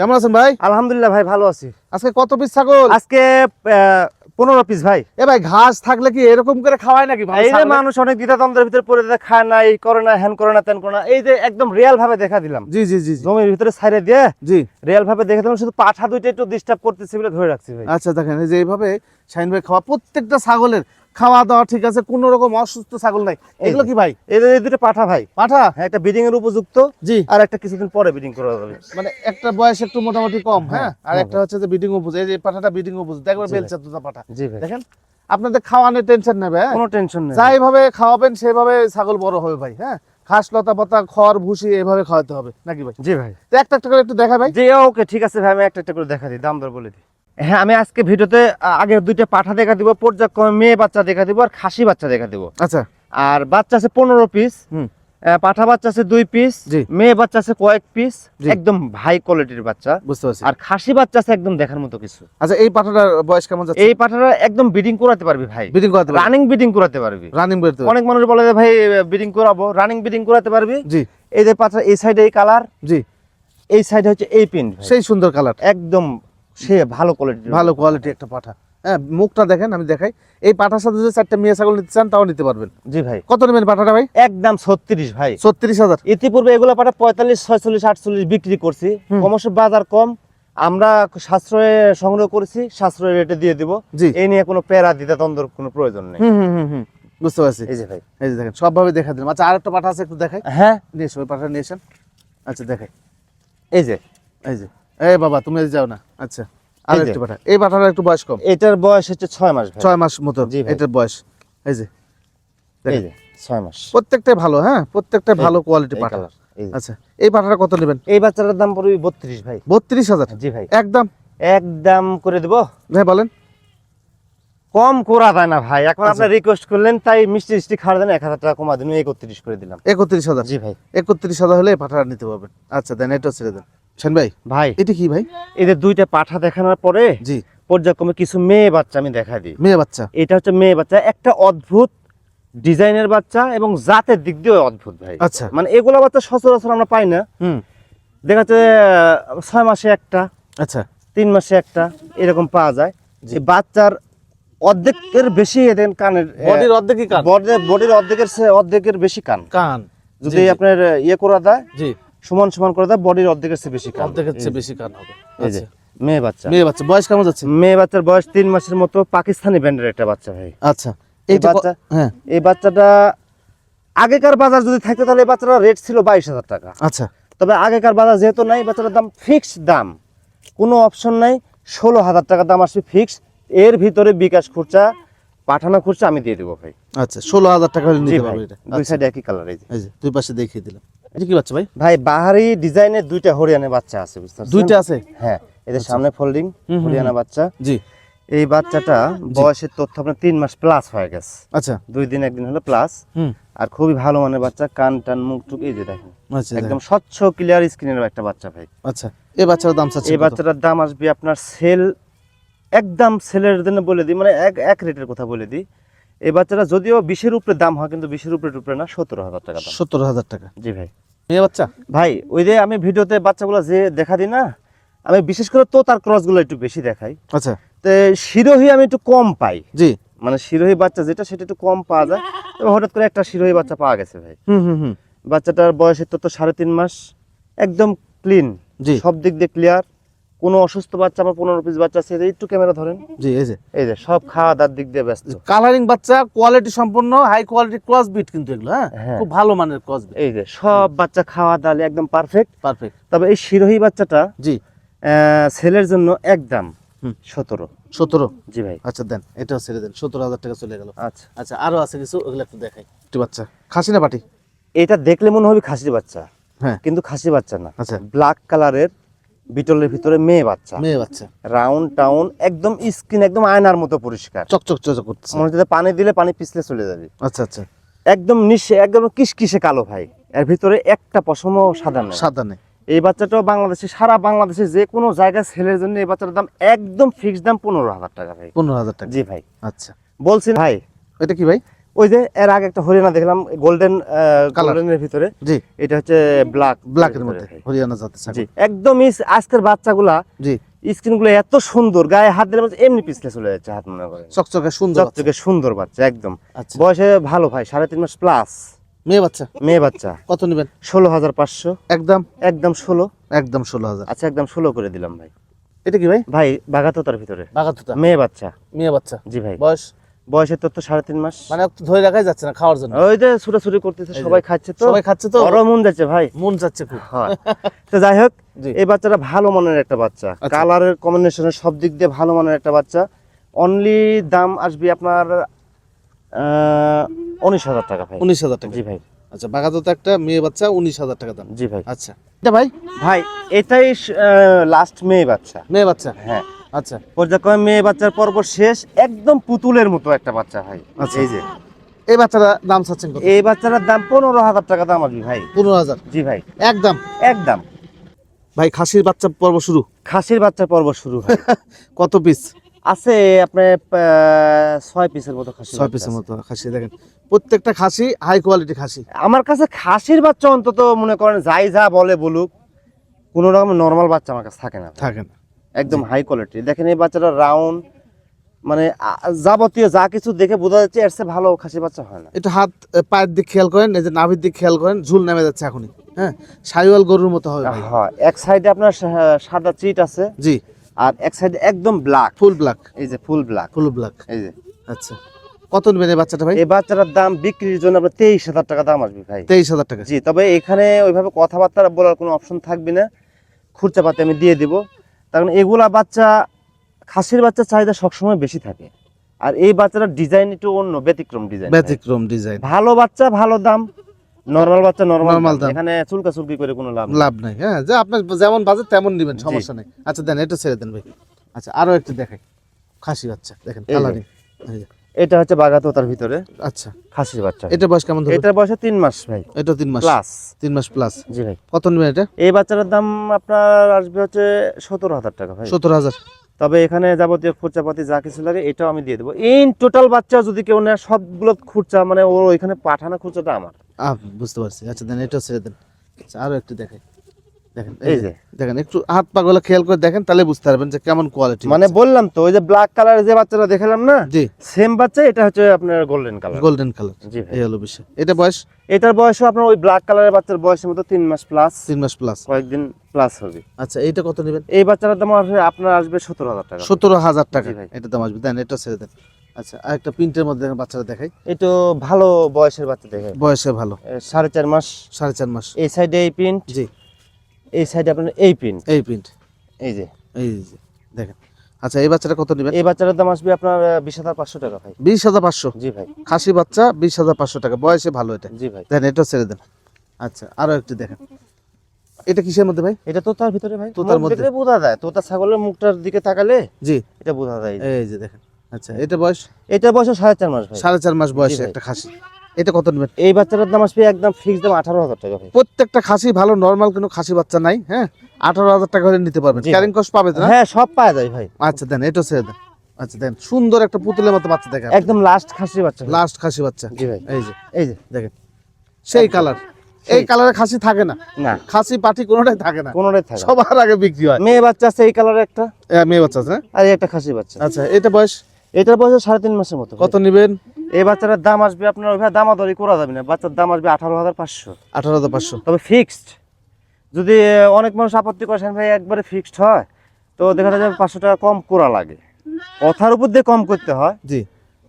কেমন আছেন ভাই? আলহামদুলিল্লাহ ভাই ভালো আছি। আজকে কত পিস ছাগল? আজকে পনেরো পিস ভাই। এ ভাই ঘাস থাকলে কি এরকম করে খাওয়ায় নাকি ভাই এই যে মানুষ অনেক দ্বিধাদ্বন্দ্বের ভিতরে পড়ে যায়, খায় না এই করে না হ্যান করে না তেন করে না। এই যে একদম রিয়েল ভাবে দেখা দিলাম। জি জি জি জমির ভিতরে ছাইরে দিয়ে জি। রিয়েল ভাবে দেখে দিলাম শুধু পাঠা দুইটা একটু ডিস্টার্ব করতেছি বলে ধরে রাখছি ভাই। আচ্ছা দেখেন এই যে এইভাবে শাহিন ভাই খাওয়া প্রত্যেকটা ছাগলের খাওয়া দাওয়া ঠিক আছে কোনো রকম অসুস্থ ছাগল নাই। এগুলো কি ভাই? এই এই দুটো পাঠা ভাই। পাঠা? হ্যাঁ একটা ব্রিডিং এর উপযুক্ত জি। আর একটা কিছুদিন পরে ব্রিডিং করা যাবে। মানে একটা বয়স একটু মোটামুটি কম হ্যাঁ? আর হ্যাঁ, একটা হচ্ছে যে বিডিং উপজ এই যে পাঠাটা বিডিং উপজ একবার। বেলচা দুটা পাঠা। জি ভাই। দেখেন আপনাদের খাওয়ানোর টেনশন নেবে কোনো টেনশন নেই। যাই ভাবে খাওয়াবেন সেভাবে ছাগল বড় হবে ভাই হ্যাঁ? ঘাস লতা পাতা খড় ভুসি এভাবে খাওয়াতে হবে। নাকি ভাই? জি ভাই। তো একটা একটা করে একটু দেখা ভাই। জি ওকে ঠিক আছে ভাই আমি একটা একটা করে দেখা দিই দাম দর বলে দিই। হ্যাঁ আমি আজকে ভিডিওতে আগে দুইটা পাঠা দেখা দিব পর্যায়ক্রমে মেয়ে বাচ্চা দেখা দিব আর খাসি বাচ্চা দেখা দিব। আচ্ছা। আর বাচ্চা আছে পনেরো পিস হুম। পাঠা বাচ্চা আছে দুই পিস। মেয়ে বাচ্চা আছে কয়েক পিস। একদম হাই কোয়ালিটির বাচ্চা। বুঝতে পারছি। আর খাসি বাচ্চা আছে একদম দেখার মতো কিছু। আচ্ছা এই পাঠাটার বয়স কেমন যাচ্ছে? এই পাঠাটা একদম ব্রিডিং করাতে পারবি ভাই। বিডিং করাতে পারবে? রানিং ব্রিডিং করাতে পারবি। রানিং পারবে অনেক মানুষ বলে যে ভাই ব্রিডিং করাবো। রানিং ব্রিডিং করাতে পারবি। জি। এই যে পাঠা এই সাইডে এই কালার জি। এই সাইডে হচ্ছে এই প্রিন্ট সেই সুন্দর কালার একদম সে ভালো কোয়ালিটি ভালো কোয়ালিটি একটা পাঠা। হ্যাঁ মুখটা দেখেন আমি দেখাই। এই পাঠার সাথে যদি চারটা মেয়ে ছাগল নিতে চান তাও নিতে পারবেন। জি ভাই। কত নেবেন পাঠাটা ভাই? একদম ছত্রিশ ভাই। ছত্রিশ হাজার। ইতিপূর্বে এগুলো পাটা পঁয়তাল্লিশ ছয়চল্লিশ আটচল্লিশ বিক্রি করছি। ক্রমশ বাজার কম। আমরা সাশ্রয়ে সংগ্রহ করেছি সাশ্রয় রেটে দিয়ে দিব। জি। এই নিয়ে কোনো প্যারা দিতে দ্বন্দ্বর কোনো প্রয়োজন নেই। বুঝতে পারছি। এই যে ভাই। এই যে দেখেন সবভাবে দেখা দিলাম। আচ্ছা আর একটা পাঠা আছে একটু দেখাই। হ্যাঁ। নিয়ে ওই পাঠা নিয়ে এসেন আচ্ছা দেখাই। এই যে। এই যে। এই বাবা তুমি যাও না। আচ্ছা আর একটু পাঠা এই পাঠাটা একটু বয়স কম। এটার বয়স হচ্ছে ছয় মাস ছয় মাস মতো এটার বয়স। এই যে এই যে ছয় মাস। প্রত্যেকটাই ভালো হ্যাঁ? প্রত্যেকটাই ভালো কোয়ালিটি পাঠা কালার এই যে। আচ্ছা এই পাঠাটা কত নেবেন? এই বাচ্চাটার দাম পড়বে বত্রিশ ভাই। বত্রিশ হাজার। জি ভাই। একদম। একদম করে দেব। ভাই বলেন। কম করা যায় না ভাই। এখন আচ্ছা। রিকোয়েস্ট করলেন তাই মিষ্টি মিষ্টি দেন এক হাজার টাকা কমা দিন একত্রিশ করে দিলাম। একত্রিশ হাজার। জি ভাই। একত্রিশ হাজার হলে এই পাঠাটা নিতে পারবেন। আচ্ছা দেন এটাও ছেড়ে দেন। সেন ভাই ভাই। এটা কি ভাই? এদের দুইটা পাঠা দেখানোর পরে জি। পর্যায়ক্রমে কিছু মেয়ে বাচ্চা আমি দেখা দিই। মেয়ে বাচ্চা? এটা হচ্ছে মেয়ে বাচ্চা একটা অদ্ভুত ডিজাইনের বাচ্চা এবং জাতের দিক দিয়েও অদ্ভুত ভাই। আচ্ছা। মানে এগুলো বাচ্চা সচরাচর আমরা পাই না। হুম। দেখা যাচ্ছে ছয় মাসে একটা আচ্ছা। তিন মাসে একটা এরকম পাওয়া যায়। এই বাচ্চার অর্ধেকের বেশি এদের কানের বডির অর্ধেকই কান? বডির বডির অর্ধেকের অর্ধেকের বেশি কান। কান। যদি। আপনার ইয়ে করে দেয় জি। সমান সমান করে দেয় বডির অর্ধেকের চেয়ে বেশি কান। অর্ধেকের চেয়ে বেশি কান হবে। এই যে আচ্ছা। মেয়ে বাচ্চা। মেয়ে বাচ্চা বয়স কেমন যাচ্ছে? মেয়ে বাচ্চার বয়স তিন মাসের মতো পাকিস্তানি ব্যান্ডের একটা বাচ্চা ভাই। আচ্ছা এই বাচ্চা- হ্যাঁ। এই বাচ্চাটা আগেকার বাজার যদি থাকতো তাহলে এই বাচ্চাটার রেট ছিল বাইশ হাজার টাকা। আচ্ছা। তবে আগেকার বাজার যেহেতু নাই বাচ্চাটার দাম ফিক্সড দাম। কোনো অপশন নাই ষোলো হাজার টাকা দাম আসবে ফিক্সড এর ভিতরে বিকাশ খরচা পাঠানো খরচা আমি দিয়ে দেবো ভাই। আচ্ছা ষোলো হাজার টাকা দুই আচ্ছা, সাইডে একই কালার এই দুই পাশে দেখিয়ে দিলাম। এটা কি বাচ্চা ভাই? ভাই বাহারি ডিজাইনের দুইটা হরিয়ানা বাচ্চা আছে বুঝতে দুইটা আছে? হ্যাঁ এদের সামনে ফোল্ডিং হরিয়ানা বাচ্চা। জি। এই বাচ্চাটা বয়সের তথ্য আপনার তিন মাস প্লাস হয়ে গেছে। আচ্ছা। দুই দিন একদিন হলো প্লাস আর খুবই ভালো মানের বাচ্চা কান টান মুখ টুক এই যে দেখেন। আচ্ছা একদম স্বচ্ছ ক্লিয়ার স্ক্রিনের একটা বাচ্চা ভাই। আচ্ছা এই বাচ্চার দাম এই বাচ্চাটার দাম আসবে আপনার সেল একদম সেলের জন্য বলে দিই মানে এক এক রেটের কথা বলে দিই। এই বাচ্চাটা যদিও বিশের উপরে দাম হয় কিন্তু বিশের উপরে উপরে না সতেরো হাজার টাকা দাম। সত্তর হাজার টাকা। জি ভাই। মেয়ে বাচ্চা? ভাই ওই যে আমি ভিডিওতে বাচ্চাগুলো যে দেখা দিই না আমি বিশেষ করে তো তার ক্রসগুলো একটু বেশি দেখাই। আচ্ছা। তো শিরোহী আমি একটু কম পাই। জি। মানে শিরোহী বাচ্চা যেটা সেটা একটু কম পাওয়া যায়। এবং হঠাৎ করে একটা শিরোহী বাচ্চা পাওয়া গেছে ভাই। হুম হুম হুম। বাচ্চাটার বয়সের তো তো সাড়ে তিন মাস একদম ক্লিন জি। সব দিক দিয়ে ক্লিয়ার কোনো অসুস্থ বাচ্চা আমার পনেরো পিস বাচ্চা আছে একটু ক্যামেরা ধরেন। জি এই যে। এই যে সব খাওয়া দাওয়ার দিক দিয়ে ব্যস্ত। কালারিং বাচ্চা কোয়ালিটি সম্পন্ন হাই কোয়ালিটি ক্রস বিট কিন্তু এগুলো হ্যাঁ? হ্যাঁ। খুব ভালো মানের ক্রস বিট এই যে সব বাচ্চা খাওয়া দাওয়া একদম পারফেক্ট পারফেক্ট তবে এই শিরোহী বাচ্চাটা জি। ছেলের জন্য একদম। সতেরো। সতেরো? জি ভাই। আচ্ছা দেন এটাও ছেড়ে দেন সতেরো হাজার টাকা চলে গেল। আচ্ছা। আচ্ছা আরও আছে কিছু ওগুলো একটু দেখাই। একটু বাচ্চা খাসি না পাটি এটা দেখলে মনে হবে খাসির বাচ্চা। হ্যাঁ। কিন্তু খাসি বাচ্চা না। আচ্ছা। ব্ল্যাক কালারের বিটলের ভিতরে মেয়ে বাচ্চা। মেয়ে বাচ্চা। রাউন্ড টাউন একদম স্কিন একদম আয়নার মতো পরিষ্কার। চকচক চকচক করতেছে। মনে হচ্ছে পানি দিলে পানি পিছলে চলে যাবে। আচ্ছা আচ্ছা। একদম নিশে একদম কিসকিসে কালো ভাই। এর ভিতরে একটা পশমও সাদা নেই। সাদা নেই। এই বাচ্চাটাও বাংলাদেশে সারা বাংলাদেশে যে কোনো জায়গায় ছেলের জন্য এই বাচ্চাটার দাম একদম ফিক্সড দাম পনেরো হাজার টাকা ভাই। পনেরো হাজার টাকা। জি ভাই। আচ্ছা। বলছি ভাই। এটা কি ভাই? ওই যে এর আগে একটা হরিয়ানা দেখলাম গোল্ডেন। গোল্ডেনের ভিতরে। জি। এটা হচ্ছে ব্ল্যাক ব্ল্যাকের মধ্যে হরিয়ানা জাতের জি একদম ইস- আজকের বাচ্চাগুলা জি। স্কিনগুলো এত সুন্দর গায়ে হাত দিলে এমনি পিছলে চলে যাচ্ছে হাত মনে করে চকচকে সুন্দর চকচকে সুন্দর বাচ্চা একদম। আচ্ছা। বয়সে ভালো ভাই সাড়ে তিন মাস প্লাস মেয়ে বাচ্চা? মেয়ে বাচ্চা। কত নেবেন? ষোলো হাজার পাঁচশো। একদম? একদম ষোলো। একদম ষোলো হাজার। আচ্ছা একদম ষোলো করে দিলাম ভাই। এটা কি ভাই? ভাই বাগাতোতার ভিতরে। বাগাতুতা মেয়ে বাচ্চা। মেয়ে বাচ্চা। জি ভাই। বয়স? বয়সের তো সাড়ে তিন মাস। মানে ধরে রাখাই যাচ্ছে না খাওয়ার জন্য। ওই যে ছুটাছুটি করতেছে সবাই খাচ্ছে তো। সবাই খাচ্ছে তো। বড় মন যাচ্ছে ভাই। মন যাচ্ছে খুব। তো যাই হোক এই বাচ্চাটা ভালো মানের একটা বাচ্চা। আচ্ছা। কালারের কম্বিনেশনের সব দিক দিয়ে ভালো মানের একটা বাচ্চা। অনলি দাম আসবে আপনার উনিশ হাজার টাকা ভাই। উনিশ হাজার টাকা। জি ভাই। আচ্ছা বাগাতুতা একটা মেয়ে বাচ্চা উনিশ হাজার টাকা দাম। জি ভাই। আচ্ছা। এটা ভাই? ভাই এটাই লাস্ট মেয়ে বাচ্চা। মেয়ে বাচ্চা? হ্যাঁ। আচ্ছা। পর্যায়ক্রমে মেয়ে বাচ্চার পর্ব শেষ একদম পুতুলের মতো একটা বাচ্চা ভাই। আচ্ছা। এই যে। এই বাচ্চাটা দাম চাচ্ছেন এই বাচ্চাটার দাম পনেরো হাজার টাকা দাম আসবে ভাই। পনেরো হাজার? জি ভাই। একদম? একদম। ভাই খাসির বাচ্চা পর্ব শুরু? খাসির বাচ্চার পর্ব শুরু কত পিস আছে আপনার ছয় পিসের মতো খাসি ছয় পিসের মতো খাসি দেখেন। প্রত্যেকটা খাসি হাই কোয়ালিটি খাসি। আমার কাছে খাসির বাচ্চা অন্তত মনে করেন যাই যা বলে বলুক কোন রকম নর্মাল বাচ্চা আমার কাছে থাকে না থাকে না। একদম হাই কোয়ালিটি দেখেন এই বাচ্চাটা রাউন্ড মানে যাবতীয় যা কিছু দেখে বোঝা যাচ্ছে এর চেয়ে ভালো খাসি বাচ্চা হয় না। একটু হাত পায়ের দিক খেয়াল করেন এই যে নাভির দিক খেয়াল করেন ঝুল নেমে যাচ্ছে এখনই। হ্যাঁ? সাইওয়াল গরুর মতো হবে। হ্যাঁ এক সাইডে আপনার সাদা চিট আছে জি। আর এক সাইডে একদম ব্ল্যাক ফুল ব্ল্যাক এই যে ফুল ব্ল্যাক ফুল ব্ল্যাক এই যে। আচ্ছা। কত নেবেন এই বাচ্চাটা ভাই? এই বাচ্চাটার দাম বিক্রির জন্য আপনার তেইশ হাজার টাকা দাম আসবে ভাই। তেইশ হাজার টাকা। জি তবে এখানে ওইভাবে কথাবার্তা বলার কোনো অপশন থাকবে না। খুরচা পাতে আমি দিয়ে দিব। কারণ এগুলা বাচ্চা খাসির বাচ্চার চাহিদা সবসময় বেশি থাকে। আর এই বাচ্চাটার ডিজাইন একটু অন্য ব্যতিক্রম ডিজাইন ব্যতিক্রম ডিজাইন ভালো বাচ্চা ভালো দাম নর্মাল বাচ্চা নর্মাল দাম। এখানে চুলকা চুলকি করে কোনো লাভ লাভ নাই হ্যাঁ যে আপনার যেমন বাজেট তেমন নেবেন সমস্যা নেই। আচ্ছা দেন এটা ছেড়ে দেন ভাই। আচ্ছা আরও একটু দেখাই। খাসি বাচ্চা দেখেন কালারিং এটা হচ্ছে বাগাতোতার ভিতরে। আচ্ছা। খাসির বাচ্চা। এটা বয়স কেমন এটার বয়সে তিন মাস ভাই। এটা তিন মাস। প্লাস। তিন মাস প্লাস। জি ভাই। কত নেবেন এটা? এই বাচ্চাটার দাম আপনার আসবে হচ্ছে সতেরো হাজার টাকা ভাই। সত্তর হাজার। তবে এখানে যাবতীয় খরচাপাতি যা কিছু লাগে এটাও আমি দিয়ে দেবো। ইন টোটাল বাচ্চা যদি কেউ নেয় সবগুলো খুরচা মানে ওর ওইখানে পাঠানো খুরচাটা আমার। আহ, বুঝতে পারছি। আচ্ছা দেন এটা ছেড়ে দেন। আচ্ছা আরও একটু দেখাই। দেখেন এই যে। দেখেন একটু হাত পা গুলো খেয়াল করে দেখেন তাহলে বুঝতে পারবেন যে কেমন কোয়ালিটি মানে বললাম তো ওই যে ব্ল্যাক কালারের যে বাচ্চাটা দেখালাম না জি। সেম বাচ্চা এটা হচ্ছে আপনার গোল্ডেন কালার গোল্ডেন কালার জি এই হলো বিষয়। এটা বয়স? এটার বয়সও আপনার ওই ব্ল্যাক কালারের বাচ্চার বয়সের মতো তিন মাস প্লাস তিন মাস প্লাস কয়েকদিন প্লাস হবে। আচ্ছা এইটা কত নেবেন? এই বাচ্চাটার দাম আসবে আপনার আসবে সতেরো হাজার টাকা। সতেরো হাজার টাকা। এটা দাম আসবে। দেন এটা ছেড়ে দেন। আচ্ছা আর একটা প্রিন্টের মধ্যে দেখেন বাচ্চারা দেখাই। একটু ভালো বয়সের বাচ্চা দেখে বয়সে ভালো। সাড়ে চার মাস। সাড়ে চার মাস। এই সাইডে এই প্রিন্ট জি। এই সাইডে আপনার এই প্রিন্ট এই প্রিন্ট এই যে। এই যে দেখেন। আচ্ছা এই বাচ্চাটা কত নেবেন? এই বাচ্চাটার দাম আসবে আপনার বিশ হাজার পাঁচশো টাকা ভাই। বিশ হাজার পাঁচশো? জি ভাই। খাসি বাচ্চা বিশ হাজার পাঁচশো টাকা। বয়সে ভালো এটা। জি ভাই। দেন এটা ছেড়ে দেন। আচ্ছা আরও একটু দেখেন। এটা কিসের মধ্যে ভাই? এটা তো তার ভিতরে ভাই। তোতার মধ্যে? বোঝা যায়। তোতা ছাগলের মুখটার দিকে তাকালে জি। এটা বোঝা যায়। এই যে দেখেন। আচ্ছা এটা বয়স? এটা বয়স সাড়ে চার মাস ভাই। সাড়ে চার মাস বয়সে একটা খাসি। এটা কত নেবেন? এই বাচ্চাটার দাম আসবে একদম ফিক্স দাম আঠারো হাজার টাকা প্রত্যেকটা খাসি ভালো নর্মাল কোনো খাসি বাচ্চা নাই হ্যাঁ? আঠারো হাজার টাকা হলে নিতে পারবেন। ক্যারিং কস্ট পাবে না? হ্যাঁ সব পাওয়া যায় ভাই। আচ্ছা দেন এটা ছেড়ে দেন। আচ্ছা দেন সুন্দর একটা পুতুলের মতো বাচ্চা দেখেন। একদম লাস্ট খাসি বাচ্চা লাস্ট খাসি বাচ্চা। জি ভাই। এই যে এই যে দেখেন। সেই কালার এই কালারে খাসি থাকে না। না। খাসি পাটি কোনোটাই থাকে না। কোনোটাই থাকে সবার আগে বিক্রি হয়। মেয়ে বাচ্চা আছে এই কালারের একটা? মেয়ে বাচ্চা আছে হ্যাঁ? আর একটা খাসি বাচ্চা। আচ্ছা এটা বয়স? এটার বয়স সাড়ে তিন মাসের মতো কত নেবেন? এই বাচ্চাটার দাম আসবে আপনার ওইভাবে দামাদরি করা যাবে না। বাচ্চার দাম আসবে আঠারো হাজার পাঁচশো। আঠারো হাজার পাঁচশো। তবে ফিক্সড যদি অনেক মানুষ আপত্তি করেন ভাই একবারে ফিক্সড হয়? তো দেখা যায় পাঁচশো টাকা কম করা লাগে। কথার উপর দিয়ে কম করতে হয়। জি।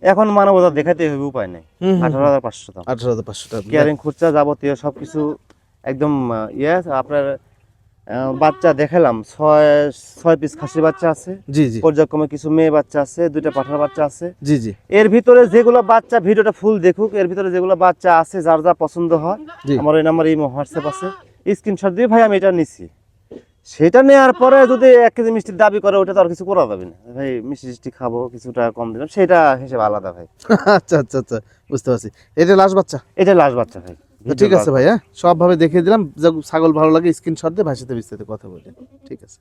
এখন মানবতা দেখাতে হবে উপায় নেই। আঠারো হাজার পাঁচশো দাম। আঠারো হাজার পাঁচশো টাকা। কেয়ারিং খরচা যাবতীয় সবকিছু একদম ইয়ে। আপনার বাচ্চা দেখালাম। ছয় ছয় পিস খাসির বাচ্চা আছে। জি জি। পর্যায়ক্রমে কিছু মেয়ে বাচ্চা আছে দুইটা পাঠার বাচ্চা আছে। জি জি। এর ভিতরে যেগুলো বাচ্চা ভিডিওটা ফুল দেখুক এর ভিতরে যেগুলো বাচ্চা আছে যার যা পছন্দ হয় আমার এই নাম্বার এই হোয়াটসঅ্যাপ আছে। স্ক্রিনশট দিয়ে ভাই আমি এটা নিছি। সেটা নেওয়ার পরে যদি এক কেজি মিষ্টির দাবি করে ওটা তো আর কিছু করা যাবে না। ভাই মিষ্টি টিষ্টি খাব কিছুটা কম দিলাম। সেটা হিসেবে আলাদা ভাই। আচ্ছা আচ্ছা আচ্ছা। বুঝতে পারছি। এটা লাস্ট বাচ্চা? এটা লাস্ট বাচ্চা ভাই। তো ঠিক আছে ভাইয়া সব সবভাবে দেখিয়ে দিলাম। ছাগল ভালো লাগে, স্ক্রিনশট দিয়ে ভাষাতে বিস্তারিত কথা বলে। ঠিক আছে।